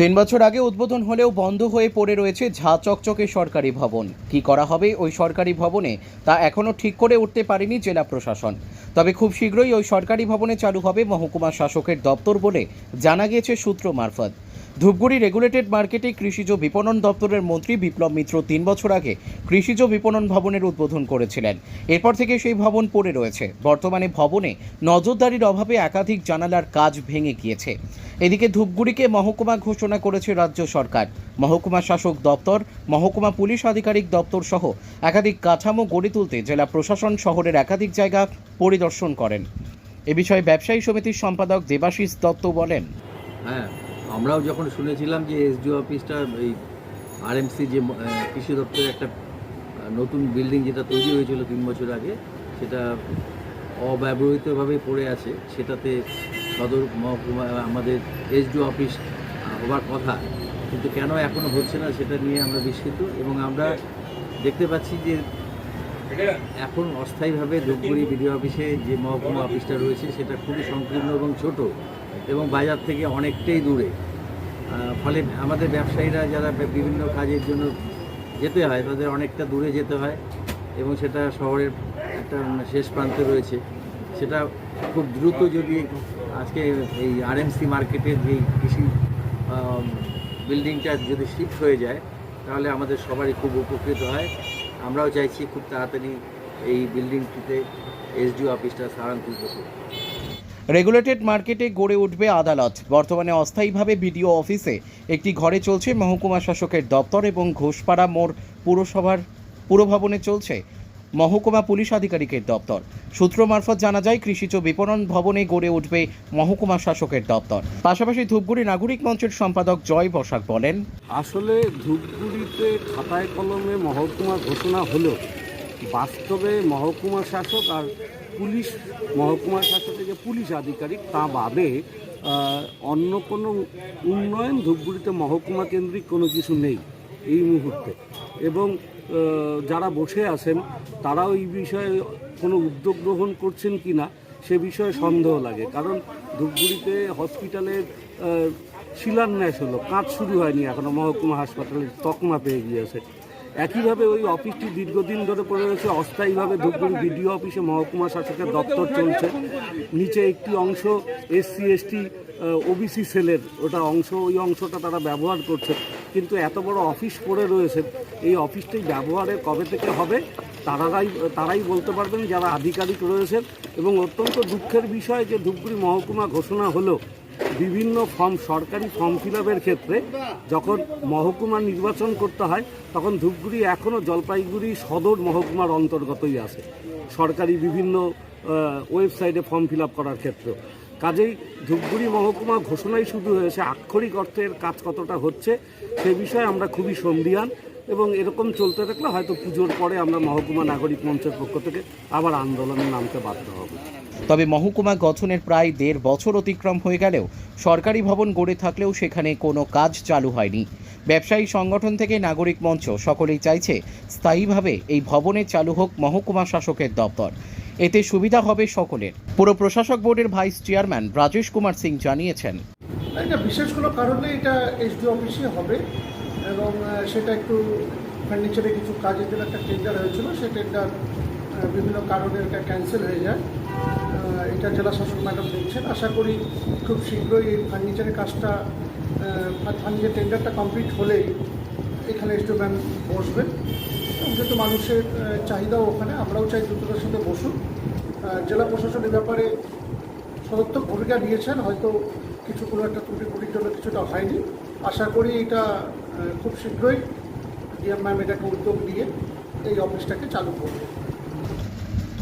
তিন বছর আগে উদ্বোধন হলেও বন্ধ হয়ে পড়ে রয়েছে ঝা চকচকে সরকারি ভবন। কি করা হবে ওই সরকারি ভবনে তা এখনও ঠিক করে উঠতে পারেনি জেলা প্রশাসন। তবে খুব শীঘ্রই ওই সরকারি ভবনে চালু হবে মহকুমা শাসকের দপ্তর বলে জানা গিয়েছে সূত্র মারফত। ধূপগুড়ি রেগুলেটেড মার্কেটে কৃষিজ বিপণন দপ্তরের মন্ত্রী বিপ্লব মিত্র তিন বছর আগে কৃষিজ বিপণন ভবনের উদ্বোধন করেছিলেন। এরপর থেকে সেই ভবন পড়ে রয়েছে। বর্তমানে ভবনে নজরদারির অভাবে একাধিক জানালার কাজ ভেঙে গিয়েছে। এদিকে ধূপগুড়িকে মহকুমা ঘোষণা করেছে রাজ্য সরকার। মহকুমা শাসক দপ্তর, মহকুমা পুলিশ আধিকারিক দপ্তর সহ একাধিক কাঠামো গড়ে তুলতে জেলা প্রশাসন শহরের একাধিক জায়গা পরিদর্শন করেন। এ বিষয়ে ব্যবসায়ী সমিতির সম্পাদক দেবাশিস দত্ত বলেন। হ্যাঁ আমরাও যখন শুনেছিলাম যে এসডিও অফিসটা এই আরএমসি যে কৃষি দপ্তরের একটা নতুন বিল্ডিং যেটা তৈরি হয়েছিল তিন বছর আগে, সেটা অব্যবহৃতভাবে পড়ে আছে। সেটাতে সদর মহকুমা আমাদের এসডিও অফিস হবার কথা। কিন্তু কেন এখনও হচ্ছে না সেটা নিয়ে আমরা বিস্মিত এবং আমরা দেখতে পাচ্ছি যে এখন অস্থায়ীভাবে ধূপগুড়ি বিডিও অফিসে যে মহকুমা অফিসটা রয়েছে সেটা খুবই সংকীর্ণ এবং ছোট এবং বাজার থেকে অনেকটাই দূরে। ফলে আমাদের ব্যবসায়ীরা যারা বিভিন্ন কাজের জন্য যেতে হয় তাদের অনেকটা দূরে যেতে হয় এবং সেটা শহরের একটা শেষ প্রান্তে রয়েছে। সেটা খুব দ্রুত যদি আজকে এই আরএমসি মার্কেটের যে কৃষি বিল্ডিংটা যদি শিফট হয়ে যায়, তাহলে আমাদের সবারই খুব উপকৃত হয়। আমরাও চাইছি খুব তাড়াতাড়ি এই বিল্ডিংটিতে এসডিও অফিসটা স্থানান্তরিত করতে রেগুলেটেড মার্কেটে গড়ে উঠবে আদালত। বর্তমানে অস্থায়ীভাবে বিডিও অফিসে একটি ঘরে চলছে মহকুমা শাসকের দপ্তর এবং ঘোষপাড়া মোড় পুরসভার, পুরভবনে চলছে মহকুমা পুলিশ আধিকারিকের দপ্তর। সূত্র মারফত জানা যায়, কৃষিজ বিপণন ভবনে গড়ে উঠবে মহকুমা শাসকের দপ্তর। পাশাপাশি ধূপগুড়ি নাগরিক মঞ্চের সম্পাদক জয় বসাক বলেন, আসলে ধূপগুড়িতে খাতায় কলমে মহকুমা ঘোষণা হলো বাস্তবে মহকুমা শাসক আর পুলিশ, মহকুমা শাসক থেকে পুলিশ আধিকারিক, তা বাদে অন্য কোনো উন্নয়ন ধূপগুড়িতে মহকুমা কেন্দ্রিক কোনো কিছু নেই এই মুহূর্তে। এবং যারা বসে আছেন, তারাও এই বিষয়ে কোনো উদ্যোগ গ্রহণ করছেন কি না, সে বিষয়ে সন্দেহ লাগে। কারণ ধূপগুড়িতে হসপিটালের শিলান্যাস হলো, কাজ শুরু হয়নি এখনও, মহকুমা হাসপাতালের তকমা পেয়ে গিয়েছে। একইভাবে ওই অফিসটি দীর্ঘদিন ধরে পড়ে রয়েছে। অস্থায়ীভাবে ধূপগুড়ি বিডিও অফিসে মহকুমা শাসকের দপ্তর চলছে। নিচে একটি অংশ এসসি, এসটি ওবিসি সেলের ওটা অংশ, ওই অংশটা তারা ব্যবহার করছে। কিন্তু এত বড় অফিস পড়ে রয়েছে, এই অফিসটি ব্যবহারে কবে থেকে হবে তারাই তারাই বলতে পারবেন যারা আধিকারিক রয়েছেন। এবং অত্যন্ত দুঃখের বিষয় যে ধূপগুড়ি মহকুমা ঘোষণা হলো বিভিন্ন ফর্ম, সরকারি ফর্ম ফিল ক্ষেত্রে যখন মহকুমা নির্বাচন করতে হয়, তখন ধূপগুড়ি এখনও জলপাইগুড়ি সদর মহকুমার অন্তর্গতই আছে। সরকারি বিভিন্ন ওয়েবসাইটে ফর্ম ফিল করার ক্ষেত্রে কাজেই ধূপগুড়ি মহকুমা ঘোষণাই শুধু হয়েছে, আক্ষরিক অর্থের কাজ কতটা হচ্ছে, সে বিষয়ে আমরা খুবই সন্দিহান এবং এরকম চলতে থাকলে হয়তো পুজোর পরে আমরা মহকুমা নাগরিক মঞ্চের পক্ষ থেকে আবার আন্দোলনে নামতে বাধ্য হব। তবে মহকুমা গঠনের প্রায় দেড় বছর অতিক্রম হয়ে গেলেও সরকারি ভবন গড়ে থাকলেও সেখানে কোনো কাজ চালু হয়নি। ব্যবসায়ী সংগঠন থেকে নাগরিক মঞ্চ সকলেই চাইছে স্থায়ীভাবে এই ভবনে চালু হোক মহকুমা শাসকের দপ্তর। এতে সুবিধা হবে সকলের। পুরো প্রশাসক বোর্ডের ভাইস চেয়ারম্যান রাজেশ কুমার সিং জানিয়েছেন। বিশেষ কোনো কারণে এটা এসডি অফিসে হবে এবং সেটা একটু ফার্নিচারে কিছু কাজের জন্য একটা টেন্ডার হয়েছিল, সেই টেন্ডার বিভিন্ন কারণে এটা ক্যান্সেল হয়ে যায়। এটা জেলা শাসক ম্যাডাম দেখছেন। আশা করি খুব শীঘ্রই এই ফার্নিচারের কাজটা ফার্নিচার টেন্ডারটা কমপ্লিট হলেই এখানে এসডিও ম্যাম বসবেন। যেহেতু মানুষের চাহিদাও ওখানে, আমরাও চাই দ্রুততার সাথে বসুন জেলা প্রশাসন এ ব্যাপারে সদর্থক ভূমিকা নিয়েছেন। হয়তো কিছু কোনো একটা ত্রুটি ফুটির জন্য কিছুটা হয়নি। আশা করি এটা খুব শীঘ্রই ডিএম ম্যাম এটাকে উদ্যোগ নিয়ে এই অফিসটাকে চালু করবে।